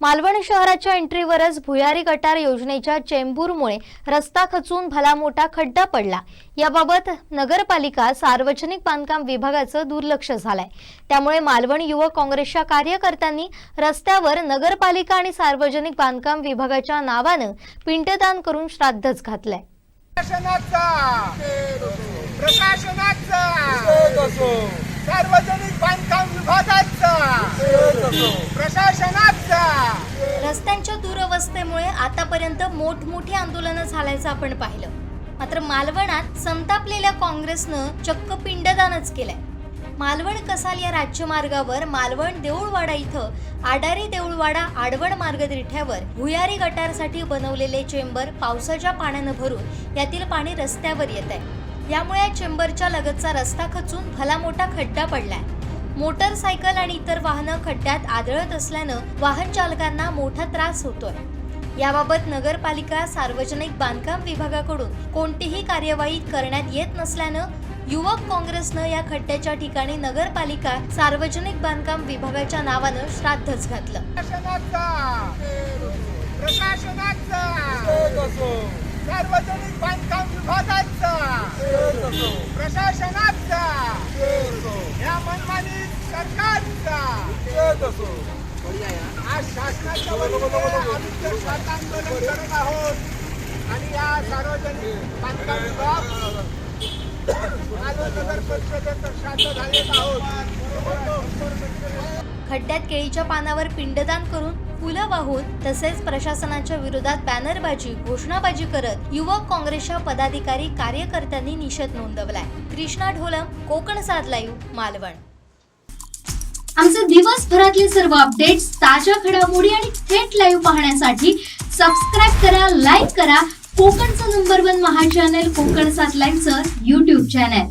मालवण शहराच्या एंट्रीवरच भुयारी गटार योजनेच्या चेंबूरमुळे रस्ता खचून भला मोठा खड्डा पडला. याबाबत नगरपालिका सार्वजनिक बांधकाम विभागाचं दुर्लक्ष झालंय. त्यामुळे मालवण युवक काँग्रेसच्या कार्यकर्त्यांनी रस्त्यावर नगरपालिका आणि सार्वजनिक बांधकाम विभागाच्या नावानं पिंडदान करून श्राद्धच घातलंय. सार्वजनिक बांधकाम विभागाचा! प्रशासनात रस्त्यांच्या दुरवस्थेमुळे आतापर्यंत मोठमोठी आंदोलनं झाल्याचं आपण पाहिलं. मात्र मालवणात संतापलेल्या काँग्रेसनं चक्क पिंडदानच केलंय. मालवण कसाल या राज्यमार्गावर मालवण देऊळवाडा इथं आडारी देऊळवाडा आडवण मार्गदिठ्यावर भुयारी गटारसाठी बनवलेले चेंबर पावसाच्या पाण्यानं भरून यातील पाणी रस्त्यावर येत आहे यामुळे या चेंबरच्या लगतचा रस्ता खचून भला मोठा खड्डा पडलाय. मोटरसायकल आणि इतर वाहनं खड्ड्यात आदळत असल्यानं वाहन चालकांना मोठा त्रास होतोय. याबाबत नगरपालिका सार्वजनिक बांधकाम विभागाकडून कोणतीही कार्यवाही करण्यात येत नसल्यानं युवक काँग्रेसनं या खड्ड्याच्या ठिकाणी नगरपालिका सार्वजनिक बांधकाम विभागाच्या नावानं श्राद्धच घातलं. सार्वजनिक बांधकाम विभागाचा! आज शासनाच्या वतीने आम्ही आंदोलन करत आहोत आणि या सार्वजनिक बांधकाम विभाग नगर आहोत खड्ड्यात केळीच्या पानावर पिंडदान करून फुलं वाहून तसेच प्रशासनाच्या विरोधात बॅनरबाजी घोषणाबाजी करत युवक काँग्रेसच्या पदाधिकारी कार्यकर्त्यांनी निषेध नोंदवलाय. कृष्णा ढोलम कोकण साध लाईव्ह मालवण. आमचे दिवसभरातले सर्व अपडेट्स ताज्या घडामोडी आणि थेट लाईव्ह पाहण्यासाठी सबस्क्राईब करा लाईक करा कोकणचं नंबर वन महा चॅनल कोकण सात लाईव्हचं युट्यूब चॅनल